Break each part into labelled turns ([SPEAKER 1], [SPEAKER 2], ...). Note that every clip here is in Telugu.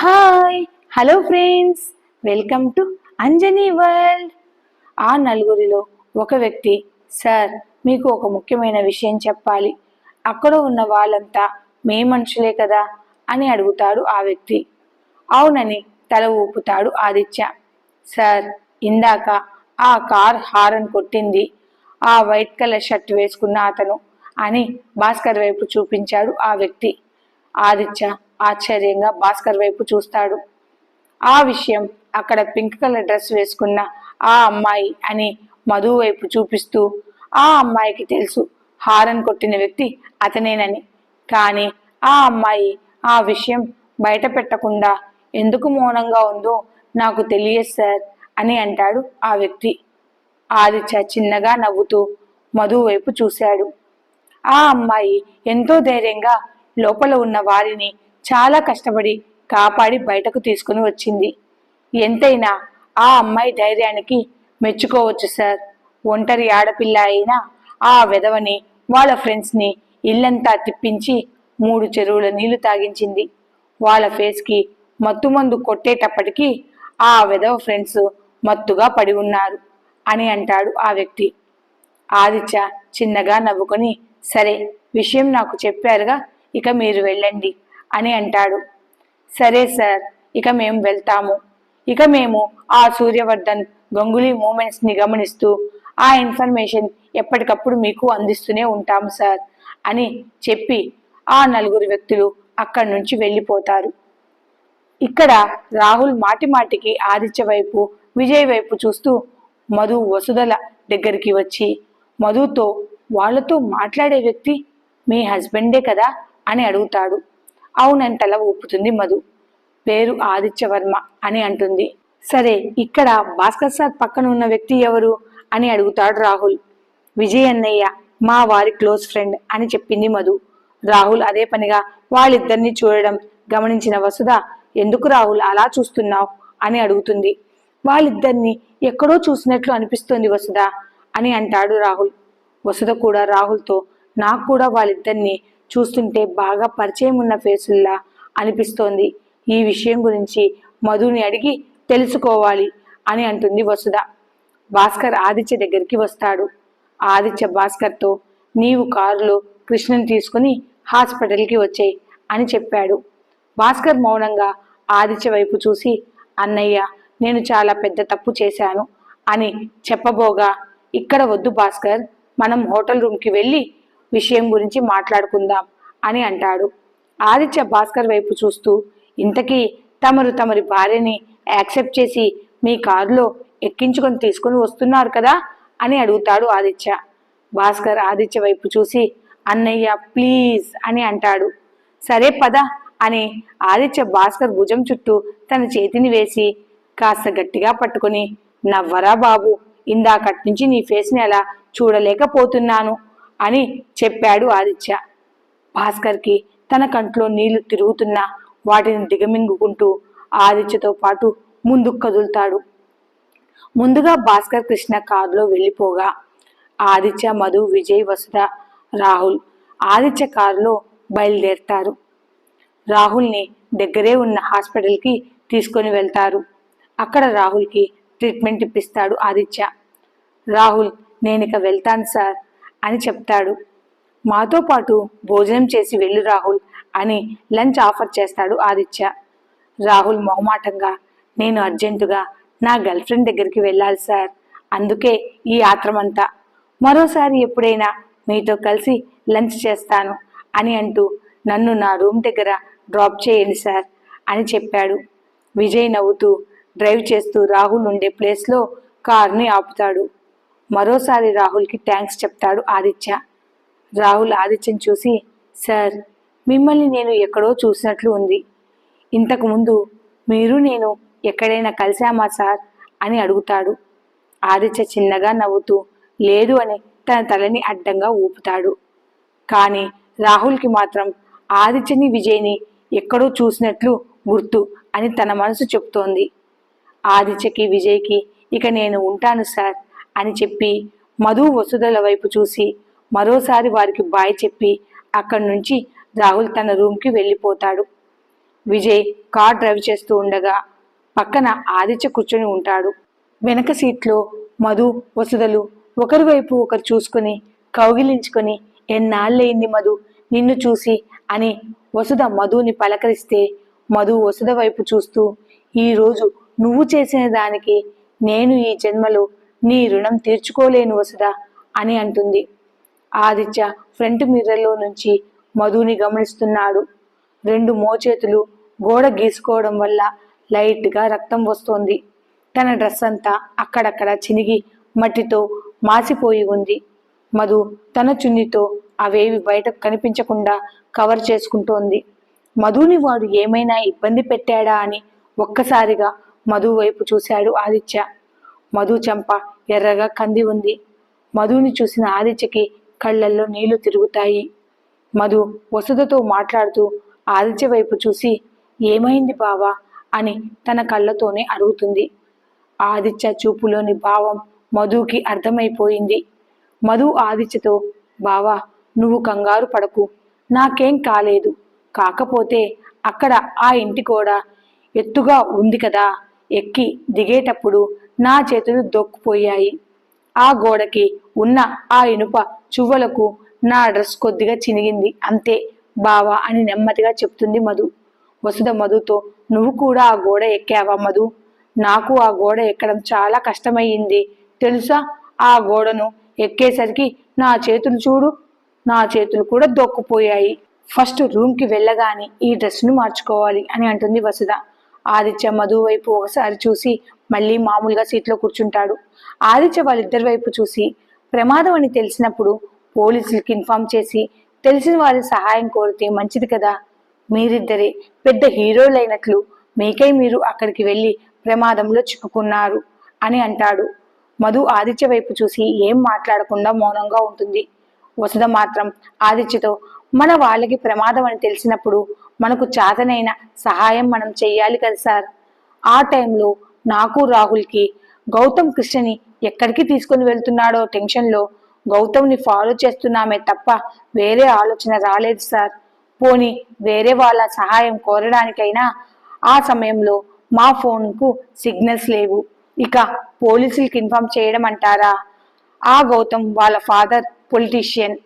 [SPEAKER 1] Hi hello friends welcome to Anjani world ఆ నలుగురిలో ఒక వ్యక్తి సార్ మీకు ఒక ముఖ్యమైన విషయం చెప్పాలి. అక్కడ ఉన్న వాళ్ళంతా మే మనుషులే కదా అని అడుగుతాడు ఆ వ్యక్తి. అవునని తల ఊపుతాడు ఆదిత్య. సార్ ఇందాక ఆ కార్ హారన్ కొట్టింది. ఆ వైట్ కలర్ షర్ట్ వేసుకున్న అతను అని భాస్కర్ వైపు చూపించాడు ఆ వ్యక్తి. ఆదిత్య ఆశ్చర్యంగా భాస్కర్ వైపు చూస్తాడు. ఆ విషయం అక్కడ పింక్ కలర్ డ్రెస్ వేసుకున్న ఆ అమ్మాయి అని మధు వైపు చూపిస్తూ ఆ అమ్మాయికి తెలుసు హారన్ కొట్టిన వ్యక్తి అతనేనని. కానీ ఆ అమ్మాయి ఆ విషయం బయట పెట్టకుండా ఎందుకు మౌనంగా ఉందో నాకు తెలియదు సార్ అని అంటాడు ఆ వ్యక్తి. ఆదిత్య చిన్నగా నవ్వుతూ మధు వైపు చూశాడు. ఆ అమ్మాయి ఎంతో ధైర్యంగా లోపల ఉన్న వారిని చాలా కష్టపడి కాపాడి బయటకు తీసుకుని వచ్చింది. ఎంతైనా ఆ అమ్మాయి ధైర్యానికి మెచ్చుకోవచ్చు సార్. ఒంటరి ఆడపిల్ల అయినా ఆ వెధవని వాళ్ళ ఫ్రెండ్స్ని ఇల్లంతా తిప్పించి మూడు చెరువుల నీళ్ళు తాగించింది. వాళ్ళ ఫేస్కి మత్తుమందు కొట్టేటప్పటికీ ఆ వెధవ ఫ్రెండ్స్ మత్తుగా పడి ఉన్నారు అని అంటాడు ఆ వ్యక్తి. ఆదిత్య చిన్నగా నవ్వుకొని సరే విషయం నాకు చెప్పారుగా ఇక మీరు వెళ్ళండి. అని అంటాడు. సరే సార్ ఇక మేము వెళ్తాము. ఇక మేము ఆ సూర్యవర్ధన్ గంగులీ మూమెంట్స్ని గమనిస్తూ ఆ ఇన్ఫర్మేషన్ ఎప్పటికప్పుడు మీకు అందిస్తూనే ఉంటాము సార్ అని చెప్పి ఆ నలుగురు వ్యక్తులు అక్కడి నుంచి వెళ్ళిపోతారు. ఇక్కడ రాహుల్ మాటి మాటికి ఆదిత్య వైపు విజయ్ వైపు చూస్తూ మధు వసుధల దగ్గరికి వచ్చి మధుతో వాళ్ళతో మాట్లాడే వ్యక్తి మీ హస్బెండే కదా అని అడుగుతాడు. అవునంటలా ఊపుతుంది మధు. పేరు ఆదిత్యవర్మ అని అంటుంది. సరే ఇక్కడ భాస్కర్ సార్ పక్కన ఉన్న వ్యక్తి ఎవరు అని అడుగుతాడు రాహుల్. విజయ్ అన్నయ్య మా వారి క్లోజ్ ఫ్రెండ్ అని చెప్పింది మధు. రాహుల్ అదే పనిగా వాళ్ళిద్దరిని చూడడం గమనించిన వసుధ ఎందుకు రాహుల్ అలా చూస్తున్నావు? అని అడుగుతుంది. వాళ్ళిద్దరిని ఎక్కడో చూసినట్లు అనిపిస్తోంది వసుధ అని అంటాడు రాహుల్. వసుధ కూడా రాహుల్తో నాకు కూడా వాళ్ళిద్దరిని చూస్తుంటే బాగా పరిచయం ఉన్న ఫేసుల్లా అనిపిస్తోంది. ఈ విషయం గురించి మధుని అడిగి తెలుసుకోవాలి అని అంటుంది వసుధ. భాస్కర్ ఆదిత్య దగ్గరికి వస్తాడు. ఆదిత్య భాస్కర్తో నీవు కారులో కృష్ణని తీసుకుని హాస్పిటల్కి వచ్చాయి అని చెప్పాడు. భాస్కర్ మౌనంగా ఆదిత్య వైపు చూసి అన్నయ్య నేను చాలా పెద్ద తప్పు చేశాను అని చెప్పబోగా ఇక్కడ వద్దు భాస్కర్ మనం హోటల్ రూమ్కి వెళ్ళి విషయం గురించి మాట్లాడుకుందాం అని అంటాడు. ఆదిత్య భాస్కర్ వైపు చూస్తూ ఇంతకీ తమరు తమరి భార్యని యాక్సెప్ట్ చేసి మీ కారులో ఎక్కించుకొని తీసుకొని వస్తున్నారు కదా అని అడుగుతాడు ఆదిత్య. భాస్కర్ ఆదిత్య వైపు చూసి అన్నయ్య ప్లీజ్ అని అంటాడు. సరే పద అని ఆదిత్య భాస్కర్ భుజం చుట్టూ తన చేతిని వేసి కాస్త గట్టిగా పట్టుకుని నవ్వరా బాబు ఇందాకటి నుంచి నీ ఫేస్ని అలా చూడలేకపోతున్నాను. అని చెప్పాడు ఆదిత్య. భాస్కర్కి తన కంట్లో నీళ్ళు తిరుగుతున్నా వాటిని దిగమింగుకుంటూ ఆదిత్యతో పాటు ముందుకు కదులుతాడు. ముందుగా భాస్కర్ కృష్ణ కారులో వెళ్ళిపోగా ఆదిత్య మధు విజయ్ వసుధ రాహుల్ ఆదిత్య కారులో బయలుదేరతారు. రాహుల్ని దగ్గరే ఉన్న హాస్పిటల్కి తీసుకొని వెళ్తారు. అక్కడ రాహుల్కి ట్రీట్మెంట్ ఇప్పిస్తాడు ఆదిత్య. రాహుల్ నేను ఇక వెళ్తాను సార్. అని చెప్తాడు. మాతో పాటు భోజనం చేసి వెళ్ళు రాహుల్ అని లంచ్ ఆఫర్ చేస్తాడు ఆదిత్య. రాహుల్ మొహమాటంగా నేను అర్జెంటుగా నా గర్ల్ ఫ్రెండ్ దగ్గరికి వెళ్ళాలి సార్. అందుకే ఈ ఆత్రమంతా. మరోసారి ఎప్పుడైనా మీతో కలిసి లంచ్ చేస్తాను అని అంటూ నన్ను నా రూమ్ దగ్గర డ్రాప్ చేయండి సార్ అని చెప్పాడు. విజయ్ నవ్వుతూ డ్రైవ్ చేస్తూ రాహుల్ ఉండే ప్లేస్లో కార్ని ఆపుతాడు. మరోసారి రాహుల్కి థ్యాంక్స్ చెప్తాడు ఆదిత్య. రాహుల్ ఆదిత్యని చూసి సార్ మిమ్మల్ని నేను ఎక్కడో చూసినట్లు ఉంది. ఇంతకుముందు మీరు నేను ఎక్కడైనా కలిశామా సార్? అని అడుగుతాడు. ఆదిత్య చిన్నగా నవ్వుతూ లేదు అని తన తలని అడ్డంగా ఊపుతాడు. కానీ రాహుల్కి మాత్రం ఆదిత్యని విజయ్ని ఎక్కడో చూసినట్లు గుర్తు అని తన మనసు చెప్తోంది. ఆదిత్యకి విజయ్కి ఇక నేను ఉంటాను సార్. అని చెప్పి మధు వసుధల వైపు చూసి మరోసారి వారికి బాయ్ చెప్పి అక్కడి నుంచి రాహుల్ తన రూమ్కి వెళ్ళిపోతాడు. విజయ్ కార్ డ్రైవ్ చేస్తూ ఉండగా పక్కన ఆదిత్య కూర్చొని ఉంటాడు. వెనక సీట్లో మధు వసుదలు ఒకరి వైపు ఒకరు చూసుకుని కౌగిలించుకొని ఎన్నాళ్ళయింది మధు? నిన్ను చూసి అని వసుధ మధుని పలకరిస్తే మధు వసుధ వైపు చూస్తూ ఈరోజు నువ్వు చేసిన దానికి నేను ఈ జన్మలో నీ రుణం తీర్చుకోలేను వసుదా అని అంటుంది. ఆదిత్య ఫ్రంట్ మిర్రర్లో నుంచి మధుని గమనిస్తున్నాడు. రెండు మోచేతులు గోడ గీసుకోవడం వల్ల లైట్గా రక్తం వస్తోంది. తన డ్రెస్ అంతా అక్కడక్కడ చినిగి మట్టితో మాసిపోయి ఉంది. మధు తన చున్నితో అవేవి బయటకు కనిపించకుండా కవర్ చేసుకుంటోంది. మధుని వాడు ఏమైనా ఇబ్బంది పెట్టాడా అని ఒక్కసారిగా మధు వైపు చూశాడు ఆదిత్య. మధు చెంప ఎర్రగా కంది ఉంది. మధుని చూసిన ఆదిత్యకి కళ్ళల్లో నీళ్ళు తిరుగుతాయి. మధు వసుధతో మాట్లాడుతూ ఆదిత్య వైపు చూసి ఏమైంది బావా? అని తన కళ్ళతోనే అడుగుతుంది. ఆదిత్య చూపులోని భావం మధుకి అర్థమైపోయింది. మధు ఆదిత్యతో బావా నువ్వు కంగారు పడకు. నాకేం కాలేదు. కాకపోతే అక్కడ ఆ ఇంటి కూడా ఎత్తుగా ఉంది కదా. ఎక్కి దిగేటప్పుడు నా చేతులు దొక్కుపోయాయి. ఆ గోడకి ఉన్న ఆ ఇనుప చువ్వలకు నా డ్రెస్ కొద్దిగా చినిగింది. అంతే బావా అని నెమ్మదిగా చెప్తుంది మధు. వసుధ మధుతో నువ్వు కూడా ఆ గోడ ఎక్కావా మధు? నాకు ఆ గోడ ఎక్కడం చాలా కష్టమయ్యింది. తెలుసా? ఆ గోడను ఎక్కేసరికి నా చేతులు చూడు నా చేతులు కూడా దొక్కుపోయాయి. ఫస్ట్ రూమ్కి వెళ్ళగానే ఈ డ్రెస్ను మార్చుకోవాలి అని అంటుంది వసుధ. ఆదిత్య మధు వైపు ఒకసారి చూసి మళ్ళీ మామూలుగా సీట్లో కూర్చుంటాడు. ఆదిత్య వాళ్ళిద్దరి వైపు చూసి ప్రమాదం అని తెలిసినప్పుడు పోలీసులకి ఇన్ఫామ్ చేసి తెలిసిన వారి సహాయం కోరితే మంచిది కదా? మీరిద్దరే పెద్ద హీరోలైనట్లు మీకై మీరు అక్కడికి వెళ్ళి ప్రమాదంలో చిక్కుకున్నారు అని అంటాడు. మధు ఆదిత్య వైపు చూసి ఏం మాట్లాడకుండా మౌనంగా ఉంటుంది. వసుధ మాత్రం ఆదిత్యతో మన వాళ్ళకి ప్రమాదం అని తెలిసినప్పుడు మనకు చాతనైన సహాయం మనం చెయ్యాలి కదా సార్. ఆ టైంలో నాకు రాహుల్కి గౌతమ్ కృష్ణని ఎక్కడికి తీసుకుని వెళ్తున్నాడో టెన్షన్లో గౌతమ్ని ఫాలో చేస్తున్నామే తప్ప వేరే ఆలోచన రాలేదు సార్. పోని వేరే వాళ్ళ సహాయం కోరడానికైనా ఆ సమయంలో మా ఫోన్కు సిగ్నల్స్ లేవు. ఇక పోలీసులకి ఇన్ఫామ్ చేయడం అంటారా? ఆ గౌతమ్ వాళ్ళ ఫాదర్ పొలిటీషియన్.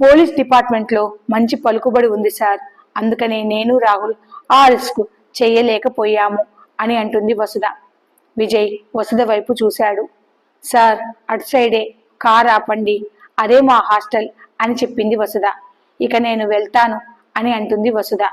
[SPEAKER 1] పోలీస్ డిపార్ట్మెంట్లో మంచి పలుకుబడి ఉంది సార్. అందుకనే నేను రాహుల్ ఆ రిస్క్ చేయలేకపోయాము అని అంటుంది వసుధ. విజయ్ వసుధ వైపు చూశాడు. సార్ అటు సైడే కార్ ఆపండి అదే మా హాస్టల్ అని చెప్పింది వసుధ. ఇక నేను వెళ్తాను అని అంటుంది వసుధ.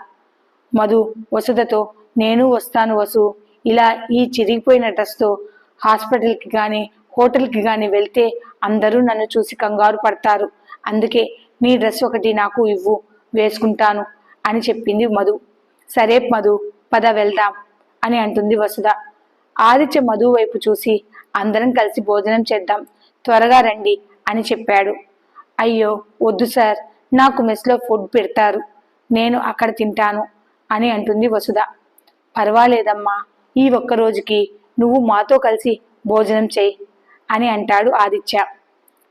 [SPEAKER 1] మధు వసుధతో నేను వస్తాను వసు. ఇలా ఈ చిరిగిపోయిన డ్రెస్తో హాస్పిటల్కి కానీ హోటల్కి కానీ వెళ్తే అందరూ నన్ను చూసి కంగారు పడతారు. అందుకే నీ డ్రెస్ ఒకటి నాకు ఇవ్వు వేసుకుంటాను. అని చెప్పింది మధు. సరే మధు పద వెళ్దాం అని అంటుంది వసుధ. ఆదిత్య మధు వైపు చూసి అందరం కలిసి భోజనం చేద్దాం త్వరగా రండి అని చెప్పాడు. అయ్యో వద్దు సార్ నాకు మెస్లో ఫుడ్ పెడతారు నేను అక్కడ తింటాను అని అంటుంది వసుధ. పర్వాలేదమ్మా ఈ ఒక్క రోజుకి నువ్వు మాతో కలిసి భోజనం చేయి అని అంటాడు ఆదిత్య.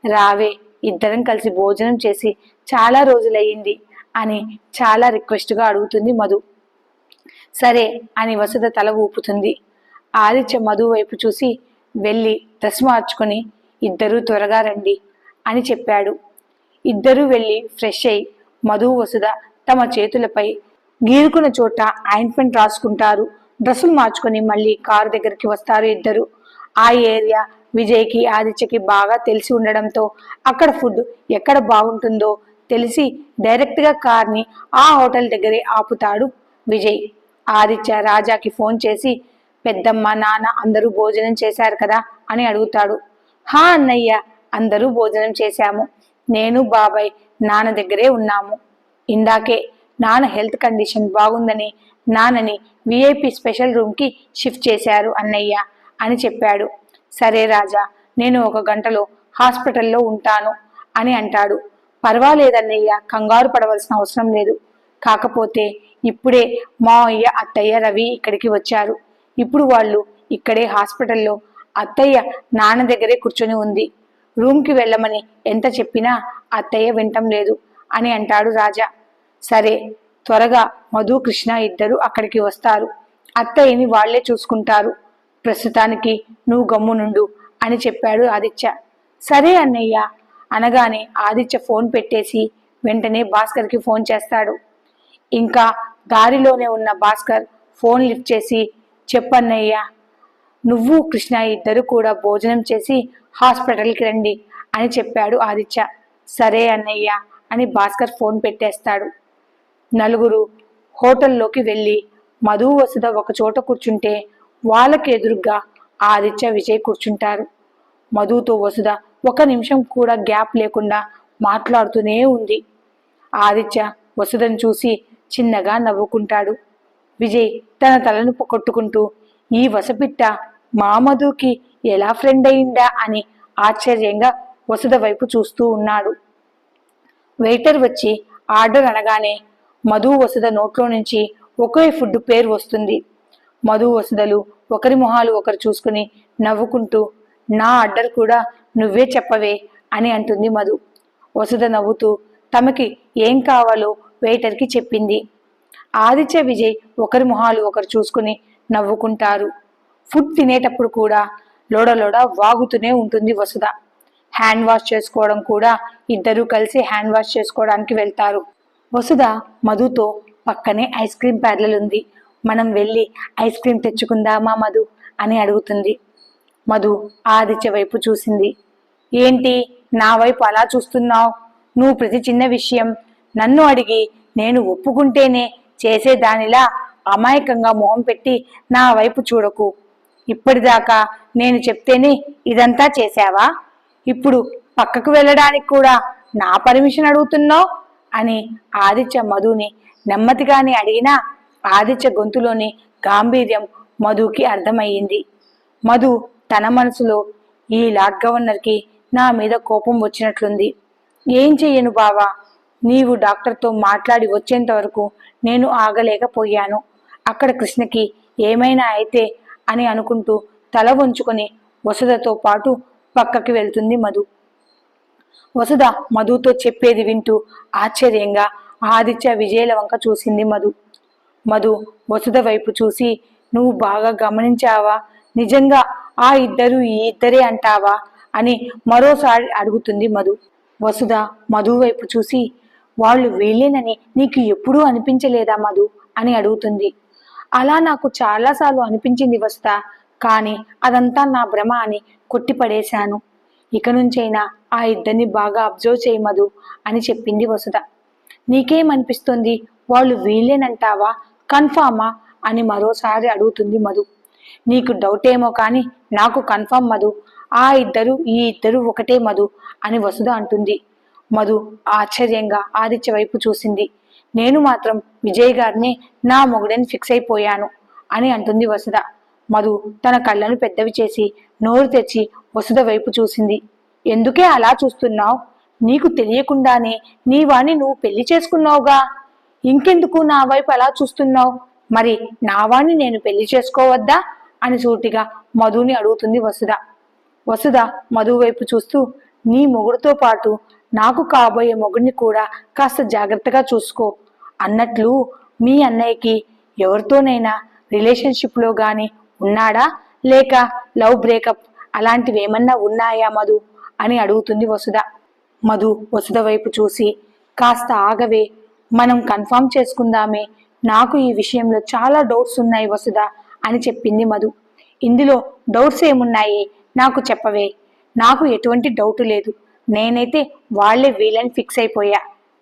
[SPEAKER 1] రావే ఇద్దరం కలిసి భోజనం చేసి చాలా రోజులయ్యింది. అని చాలా రిక్వెస్ట్గా అడుగుతుంది మధు. సరే అని వసుధ తల ఊపుతుంది. ఆదిత్య మధు వైపు చూసి వెళ్ళి డ్రెస్ మార్చుకొని ఇద్దరూ త్వరగా రండి అని చెప్పాడు. ఇద్దరూ వెళ్ళి ఫ్రెష్ అయి మధు వసుధ తమ చేతులపై గీరుకున్న చోట ఆయింట్మెంట్ రాసుకుంటారు. డ్రెస్సులు మార్చుకొని మళ్ళీ కారు దగ్గరికి వస్తారు ఇద్దరు. ఆ ఏరియా విజయ్కి ఆదిత్యకి బాగా తెలిసి ఉండడంతో అక్కడ ఫుడ్ ఎక్కడ బాగుంటుందో తెలిసి డైరెక్ట్గా కార్ని ఆ హోటల్ దగ్గరే ఆపుతాడు విజయ్. ఆదిత్య రాజాకి ఫోన్ చేసి పెద్దమ్మ నాన్న అందరూ భోజనం చేశారు కదా? అని అడుగుతాడు. హా అన్నయ్య అందరూ భోజనం చేశాము. నేను బాబాయ్ నాన్న దగ్గరే ఉన్నాము. ఇందాకే నాన్న హెల్త్ కండిషన్ బాగుందని నాన్నని విఐపి స్పెషల్ రూమ్కి షిఫ్ట్ చేశారు అన్నయ్య అని చెప్పాడు. సరే రాజా నేను ఒక గంటలో హాస్పిటల్లో ఉంటాను అని అంటాడు. పర్వాలేదన్నయ్య కంగారు పడవలసిన అవసరం లేదు. కాకపోతే ఇప్పుడే మా అయ్య అత్తయ్య రవి ఇక్కడికి వచ్చారు. ఇప్పుడు వాళ్ళు ఇక్కడే హాస్పిటల్లో అత్తయ్య నాన్న దగ్గరే కూర్చొని ఉంది. రూమ్కి వెళ్ళమని ఎంత చెప్పినా అత్తయ్య వింటం లేదు అని అంటాడు రాజా. సరే త్వరగా మధు కృష్ణ ఇద్దరు అక్కడికి వస్తారు. అత్తయ్యని వాళ్ళే చూసుకుంటారు. ప్రస్తుతానికి నువ్వు గమ్మునుండు అని చెప్పాడు ఆదిత్య. సరే అన్నయ్య అనగానే ఆదిత్య ఫోన్ పెట్టేసి వెంటనే భాస్కర్కి ఫోన్ చేస్తాడు. ఇంకా దారిలోనే ఉన్న భాస్కర్ ఫోన్ లిఫ్ట్ చేసి చెప్పన్నయ్యా నువ్వు కృష్ణ ఇద్దరు కూడా భోజనం చేసి హాస్పిటల్కి రండి అని చెప్పాడు ఆదిత్య. సరే అన్నయ్య అని భాస్కర్ ఫోన్ పెట్టేస్తాడు. నలుగురు హోటల్లోకి వెళ్ళి మధు వసుధ ఒక చోట కూర్చుంటే వాళ్ళకి ఎదురుగా ఆదిత్య విజయ్ కూర్చుంటారు. మధుతో వసుధ ఒక నిమిషం కూడా గ్యాప్ లేకుండా మాట్లాడుతూనే ఉంది. ఆదిత్య వసుధను చూసి చిన్నగా నవ్వుకుంటాడు. విజయ్ తన తలను కొట్టుకుంటూ ఈ వసపిట్ట మా మధుకి ఎలా ఫ్రెండ్ అయిందా అని ఆశ్చర్యంగా వసుధ వైపు చూస్తూ ఉన్నాడు. వెయిటర్ వచ్చి ఆర్డర్ అనగానే మధు వసుధ నోట్లో నుంచి ఒకే ఫుడ్ పేరు వస్తుంది. మధు వసుధలు ఒకరి మొహాలు ఒకరు చూసుకుని నవ్వుకుంటూ నా ఆర్డర్ కూడా నువ్వే చెప్పవే అని అంటుంది మధు. వసుధ నవ్వుతూ తమకి ఏం కావాలో వెయిటర్కి చెప్పింది. ఆదిత్య విజయ్ ఒకరి మొహాలు ఒకరు చూసుకుని నవ్వుకుంటారు. ఫుడ్ తినేటప్పుడు కూడా లోడలోడ వాగుతూనే ఉంటుంది వసుధ. హ్యాండ్ వాష్ చేసుకోవడం కూడా ఇద్దరూ కలిసి హ్యాండ్ వాష్ చేసుకోవడానికి వెళ్తారు. వసుధ మధుతో పక్కనే ఐస్ క్రీమ్ పార్లర్ ఉంది మనం వెళ్ళి ఐస్ క్రీమ్ తెచ్చుకుందామా మధు అని అడుగుతుంది. మధు ఆదిత్య వైపు చూసింది. ఏంటి? నా వైపు అలా చూస్తున్నావు? నువ్వు ప్రతి చిన్న విషయం నన్ను అడిగి నేను ఒప్పుకుంటేనే చేసేదానిలా అమాయకంగా మొహం పెట్టి నా వైపు చూడకు. ఇప్పటిదాకా నేను చెప్తేనే ఇదంతా చేశావా? ఇప్పుడు పక్కకు వెళ్ళడానికి కూడా నా పర్మిషన్ అడుగుతున్నావు? అని ఆదిత్య మధుని నెమ్మదిగానే అడిగినా ఆదిత్య గొంతులోని గాంభీర్యం మధుకి అర్థమయ్యింది. మధు తన మనసులో ఈ లార్డ్ గవర్నర్కి నా మీద కోపం వచ్చినట్లుంది. ఏం చెయ్యను బావా? నీవు డాక్టర్తో మాట్లాడి వచ్చేంత వరకు నేను ఆగలేకపోయాను. అక్కడ కృష్ణకి ఏమైనా అయితే అని అనుకుంటూ తల వంచుకొని వసుధతో పాటు పక్కకి వెళ్తుంది మధు. వసుధ మధుతో చెప్పేది వింటూ ఆశ్చర్యంగా ఆదిత్య విజయల వంక చూసింది మధు. మధు వసుధ వైపు చూసి నువ్వు బాగా గమనించావా? నిజంగా ఆ ఇద్దరు ఈ ఇద్దరే అంటావా? అని మరోసారి అడుగుతుంది మధు. వసుధ మధు వైపు చూసి వాళ్ళు వీళ్ళేనని నీకు ఎప్పుడూ అనిపించలేదా మధు? అని అడుగుతుంది. అలా నాకు చాలాసార్లు అనిపించింది వసుధ కానీ అదంతా నా భ్రమ అని కొట్టిపడేశాను. ఇక నుంచైనా ఆ ఇద్దరిని బాగా అబ్జర్వ్ చేయమదు అని చెప్పింది వసుధ. నీకేమనిపిస్తుంది? వాళ్ళు వీళ్ళేనంటావా? కన్ఫామా? అని మరోసారి అడుగుతుంది మధు. నీకు డౌట్ ఏమో కానీ నాకు కన్ఫర్మ్ మధు. ఆ ఇద్దరు ఈ ఇద్దరు ఒకటే మధు అని వసుధ అంటుంది. మధు ఆశ్చర్యంగా ఆదిత్య వైపు చూసింది. నేను మాత్రం విజయ్ గారిని నా మొగుడని ఫిక్స్ అయిపోయాను అని అంటుంది వసుధ. మధు తన కళ్ళను పెద్దవి చేసి నోరు తెచ్చి వసుధ వైపు చూసింది. ఎందుకే అలా చూస్తున్నావు? నీకు తెలియకుండానే నీ వాణ్ణి నువ్వు పెళ్ళి చేసుకున్నావుగా. ఇంకెందుకు నా వైపు అలా చూస్తున్నావు? మరి నా నేను పెళ్ళి చేసుకోవద్దా? అని సూటిగా మధుని అడుగుతుంది వసుధ. వసుధ మధు వైపు చూస్తూ నీ మొగుడుతో పాటు నాకు కాబోయే మొగుడిని కూడా కాస్త జాగ్రత్తగా చూసుకో. అన్నట్లు మీ అన్నయ్యకి ఎవరితోనైనా రిలేషన్షిప్లో గాని ఉన్నాడా? లేక లవ్ బ్రేకప్ అలాంటివి ఏమన్నా ఉన్నాయా మధు? అని అడుగుతుంది వసుధ. మధు వసుధ వైపు చూసి కాస్త ఆగవే మనం కన్ఫర్మ్ చేసుకుందామే నాకు ఈ విషయంలో చాలా డౌట్స్ ఉన్నాయి వసుధ అని చెప్పింది మధు. ఇందులో డౌట్స్ ఏమున్నాయి? నాకు చెప్పవే. నాకు ఎటువంటి డౌట్ లేదు. నేనైతే వాళ్ళే వీళ్ళని ఫిక్స్ అయిపోయా.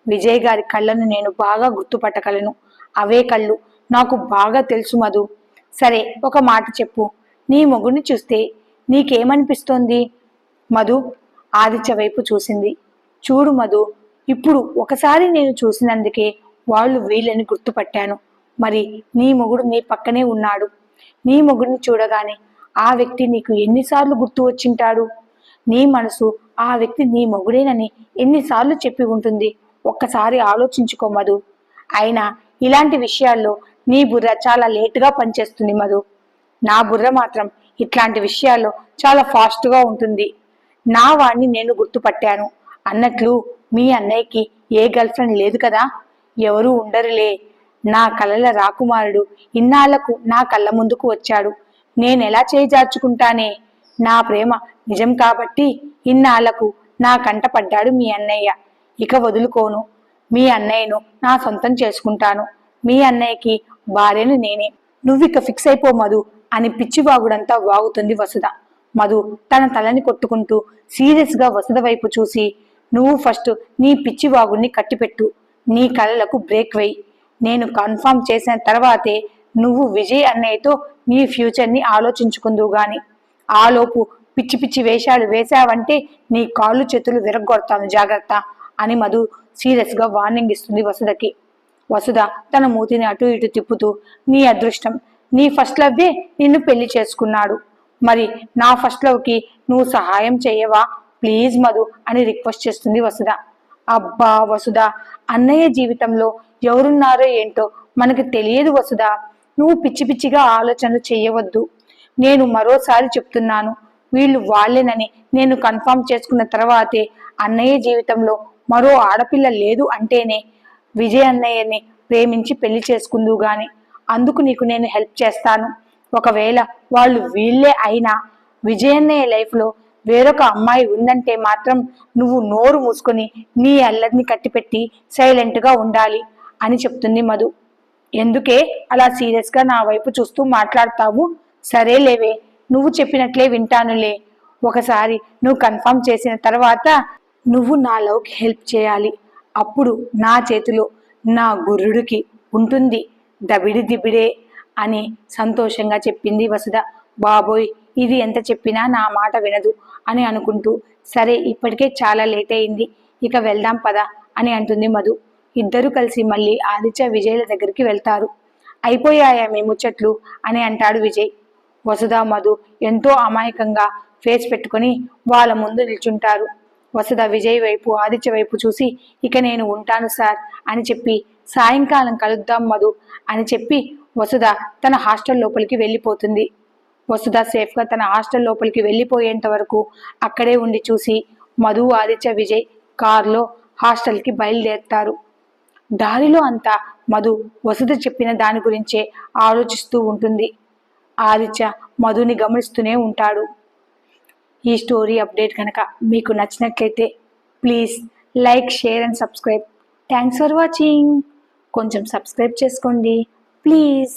[SPEAKER 1] విజయ్ గారి కళ్ళను నేను బాగా గుర్తుపట్టగలను. అవే కళ్ళు. నాకు బాగా తెలుసు మధు. సరే ఒక మాట చెప్పు. నీ మొగుడిని చూస్తే నీకేమనిపిస్తోంది? మధు ఆదిత్య వైపు చూసింది. చూడు మధు ఇప్పుడు ఒకసారి నేను చూసినందుకే వాళ్ళు వీళ్ళని గుర్తుపట్టాను. మరి నీ మొగుడు నీ పక్కనే ఉన్నాడు. నీ మొగుడిని చూడగానే ఆ వ్యక్తి నీకు ఎన్నిసార్లు గుర్తు వచ్చింటాడు? నీ మనసు ఆ వ్యక్తి నీ మొగుడేనని ఎన్నిసార్లు చెప్పి ఉంటుంది? ఒక్కసారి ఆలోచించుకో మధు. అయినా ఇలాంటి విషయాల్లో నీ బుర్ర చాలా లేటుగా పనిచేస్తుంది మధు. నా బుర్ర మాత్రం ఇట్లాంటి విషయాల్లో చాలా ఫాస్ట్గా ఉంటుంది. నా వాణ్ణి నేను గుర్తుపట్టాను. అన్నట్లు మీ అన్నయ్యకి ఏ గర్ల్ ఫ్రెండ్ లేదు కదా? ఎవరూ ఉండరులే. నా కలల రాకుమారుడు ఇన్నాళ్ళకు నా కళ్ళ ముందుకు వచ్చాడు. నేనెలా చేజార్చుకుంటానే? నా ప్రేమ నిజం కాబట్టి ఇన్నాళ్ళకు నా కంట పడ్డాడు మీ అన్నయ్య. ఇక వదులుకోను. మీ అన్నయ్యను నా సొంతం చేసుకుంటాను. మీ అన్నయ్యకి భార్యను నేనే. నువ్విక ఫిక్స్ అయిపో మధు అని పిచ్చివాగుడంతా వాగుతుంది వసుధ. మధు తన తలని కొట్టుకుంటూ సీరియస్గా వసుధ వైపు చూసి నువ్వు ఫస్ట్ నీ పిచ్చివాగుడిని కట్టిపెట్టు. నీ కళ్ళకు బ్రేక్ వేయి. నేను కన్ఫర్మ్ చేసిన తర్వాతే నువ్వు విజయ్ అన్నయ్యతో నీ ఫ్యూచర్ని ఆలోచించుకుందువు గాని. ఆలోపు పిచ్చి పిచ్చి వేషాలు వేశావంటే నీ కాళ్ళు చేతులు విరగొడతాను జాగ్రత్త అని మధు సీరియస్గా వార్నింగ్ ఇస్తుంది వసుధకి. వసుధ తన మూతిని అటు ఇటు తిప్పుతూ నీ అదృష్టం నీ ఫస్ట్ లవ్వే నిన్ను పెళ్ళి చేసుకున్నాడు. మరి నా ఫస్ట్ లవ్కి నువ్వు సహాయం చేయవా? ప్లీజ్ మధు అని రిక్వెస్ట్ చేస్తుంది వసుధ. అబ్బా వసుధ అన్నయ్య జీవితంలో ఎవరున్నారో ఏంటో మనకి తెలియదు వసుదా నువ్వు పిచ్చి పిచ్చిగా ఆలోచనలు చేయవద్దు. నేను మరోసారి చెప్తున్నాను వీళ్ళు వాళ్ళేనని నేను కన్ఫర్మ్ చేసుకున్న తర్వాతే అన్నయ్య జీవితంలో మరో ఆడపిల్ల లేదు అంటేనే విజయ్ అన్నయ్యని ప్రేమించి పెళ్ళి చేసుకుందువు గాని అందుకు నీకు నేను హెల్ప్ చేస్తాను. ఒకవేళ వాళ్ళు వీళ్ళే అయినా విజయ్ అన్నయ్య లైఫ్లో వేరొక అమ్మాయి ఉందంటే మాత్రం నువ్వు నోరు మూసుకొని నీ అల్లరిని కట్టిపెట్టి సైలెంట్గా ఉండాలి అని చెప్తుంది మధు. ఎందుకే? అలా సీరియస్గా నా వైపు చూస్తూ మాట్లాడతావు? సరే లేవే నువ్వు చెప్పినట్లే వింటానులే. ఒకసారి నువ్వు కన్ఫర్మ్ చేసిన తర్వాత నువ్వు నా లవ్కి హెల్ప్ చేయాలి. అప్పుడు నా చేతిలో నా గుర్రుడికి ఉంటుంది. దబిడి దిబిడే అని సంతోషంగా చెప్పింది వసుధ. బాబోయ్ ఇది ఎంత చెప్పినా నా మాట వినదు అని అనుకుంటూ సరే ఇప్పటికే చాలా లేట్ అయింది ఇక వెళ్దాం పద అని అంటుంది మధు. ఇద్దరు కలిసి మళ్ళీ ఆదిత్య విజయ్ల దగ్గరికి వెళ్తారు. అయిపోయాయా మీ ముచ్చట్లు? అని అంటాడు విజయ్. వసుధ మధు ఎంతో అమాయకంగా ఫేస్ పెట్టుకొని వాళ్ళ ముందు నిల్చుంటారు. వసుధ విజయ్ వైపు ఆదిత్య వైపు చూసి ఇక నేను ఉంటాను సార్ అని చెప్పి సాయంకాలం కలుద్దాం మధు అని చెప్పి వసుధ తన హాస్టల్ లోపలికి వెళ్ళిపోతుంది. వసుధ సేఫ్గా తన హాస్టల్ లోపలికి వెళ్ళిపోయేంత వరకు అక్కడే ఉండి చూసి మధు ఆదిత్య విజయ్ కారులో హాస్టల్కి బయలుదేరుతారు. దారిలో అంతా మధు వసుధ చెప్పిన దాని గురించే ఆలోచిస్తూ ఉంటుంది. ఆదిత్య మధుని గమనిస్తూనే ఉంటాడు. ఈ స్టోరీ అప్డేట్ కనుక మీకు నచ్చినట్లయితే please like share and subscribe. Thanks for watching. కొంచెం సబ్స్క్రైబ్ చేసుకోండి. ప్లీజ్.